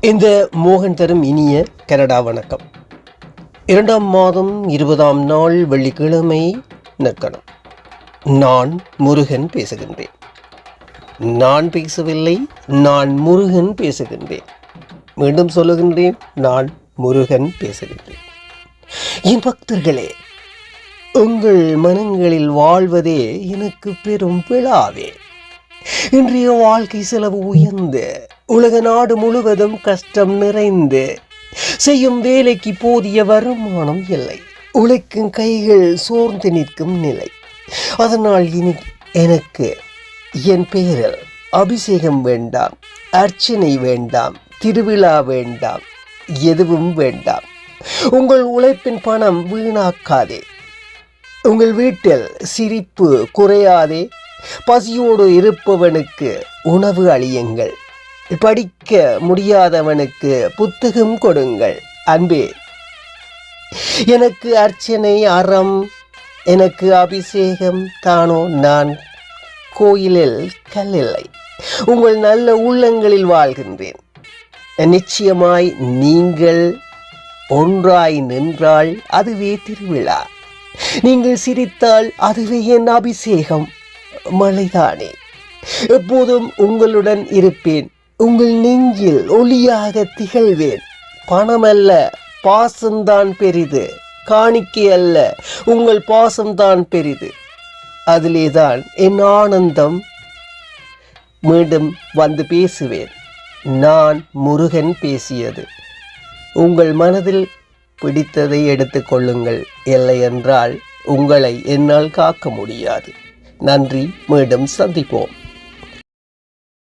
இந்த மோகன் தரும் இனிய கனடா வணக்கம். இரண்டாம் மாதம் இருபதாம் நாள் வெள்ளிக்கிழமை நற்கணம் நான் முருகன் பேசுகின்றேன். நான் பேசவில்லை நான் முருகன் பேசுகின்றேன். மீண்டும் சொல்லுகின்றேன் நான் முருகன் பேசுகின்றேன். என் பக்தர்களே உங்கள் மனங்களில் வாழ்வதே எனக்கு பெரும் விழாவே இன்றைய வாழ்க்கை செலவு உயர்ந்த உலக நாடு முழுவதும் கஷ்டம் நிறைந்து செய்யும் வேலைக்கு போதிய வருமானம் இல்லை. உழைக்கும் கைகள் சோர்ந்து நிற்கும் நிலை. அதனால் இனி எனக்கு என் பெயரில் அபிஷேகம் வேண்டாம் அர்ச்சனை வேண்டாம் திருவிழா வேண்டாம் எதுவும் வேண்டாம். உங்கள் உழைப்பின் பணம் வீணாக்காதே. உங்கள் வீட்டில் சிரிப்பு குறையாதே. பசியோடு இருப்பவனுக்கு உணவு அளியுங்கள். படிக்க முடியாதவனுக்கு புத்தகம் கொடுங்கள். அன்பே எனக்கு அர்ச்சனை அறம் எனக்கு அபிஷேகம் தானோ நான்? கோயிலில் கல்லில்லை. உங்கள் நல்ல உள்ளங்களில் வாழ்கின்றேன். நிச்சயமாய் நீங்கள் ஒன்றாய் நின்றால் அதுவே திருவிழா. நீங்கள் சிரித்தால் அதுவே என் அபிஷேகம். மழைதானே எப்போதும் உங்களுடன் இருப்பேன். உங்கள் நெஞ்சில் ஒளியாக திகழ்வேன். பணமல்ல பாசம்தான் பெரிது. காணிக்கை அல்ல உங்கள் பாசம்தான் பெரிது. அதிலேதான் என் ஆனந்தம். மீண்டும் வந்து பேசுவேன். நான் முருகன் பேசியது. உங்கள் மனதில் பிடித்ததை எடுத்துக்கொள்ளுங்கள் இல்லை என்றால் உங்களை என்னால் காக்க முடியாது. நன்றி மீண்டும் சந்திப்போம்.